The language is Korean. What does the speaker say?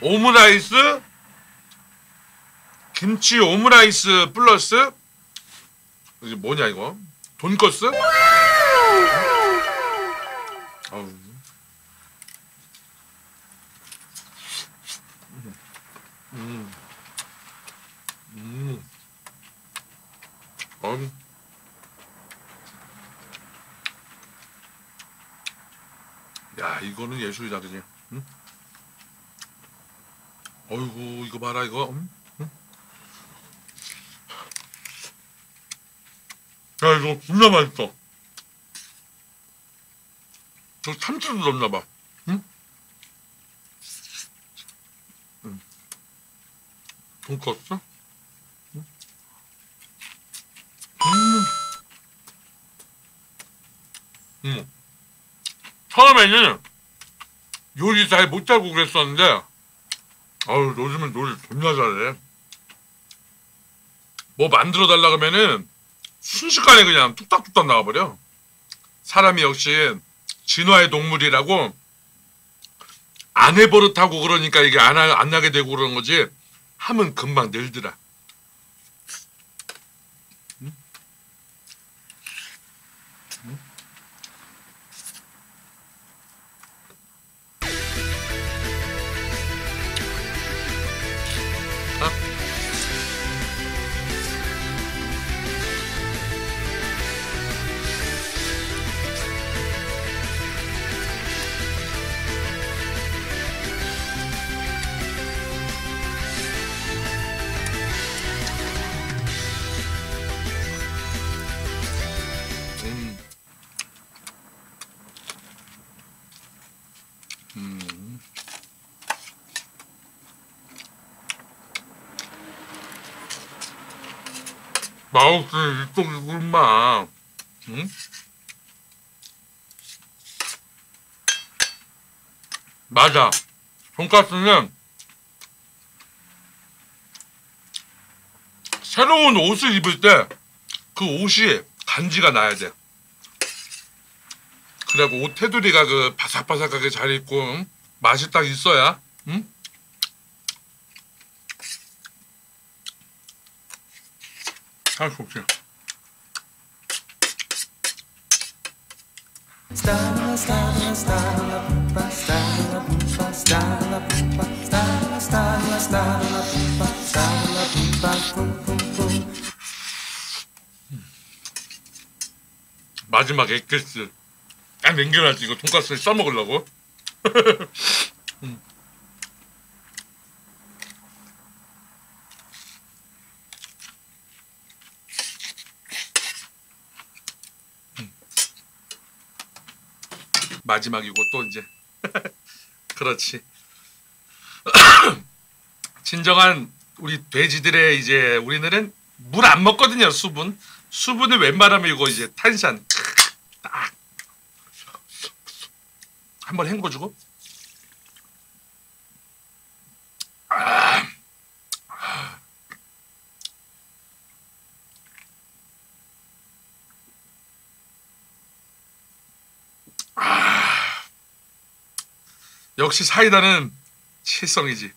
오므라이스 김치 오므라이스 플러스 이게 뭐냐 이거 돈거스? 아우. 음. 음. 음. 야 이거는 예술이다 그지? 응? 어이구 이거 봐라 이거 응? 응? 야 이거 존나 맛있어 저 참치도 넣었나봐 응? 응. 돈까스? 응? 음. 음. 처음에는 요리 잘 못하고 그랬었는데 아유 요즘은 요리 존나 잘해 뭐 만들어 달라 그러면은 순식간에 그냥 뚝딱뚝딱 나와버려 사람이 역시 진화의 동물이라고 안 해버릇하고 그러니까 이게 안, 하, 안 나게 되고 그러는 거지 하면 금방 늘더라 응? 응? 음. 마우스 이쪽이구만. 응? 맞아. 돈가스는 새로운 옷을 입을 때 그 옷이 간지가 나야 돼. 그리고 옷 테두리가 그 바삭바삭하게 잘 입고 응? 맛이 딱 있어야 응? 잘 좋지. 마지막 엑기스 딱 남겨놨지 이거 돈가스에 싸먹으려고. 음. 음. 마지막이고 또 이제. 그렇지. 진정한 우리 돼지들의 이제 우리는 물 안 먹거든요 수분. 수분을 웬만하면 이거 이제 탄산. 딱 한번 헹궈주고 아. 아. 역시 사이다는 칠성이지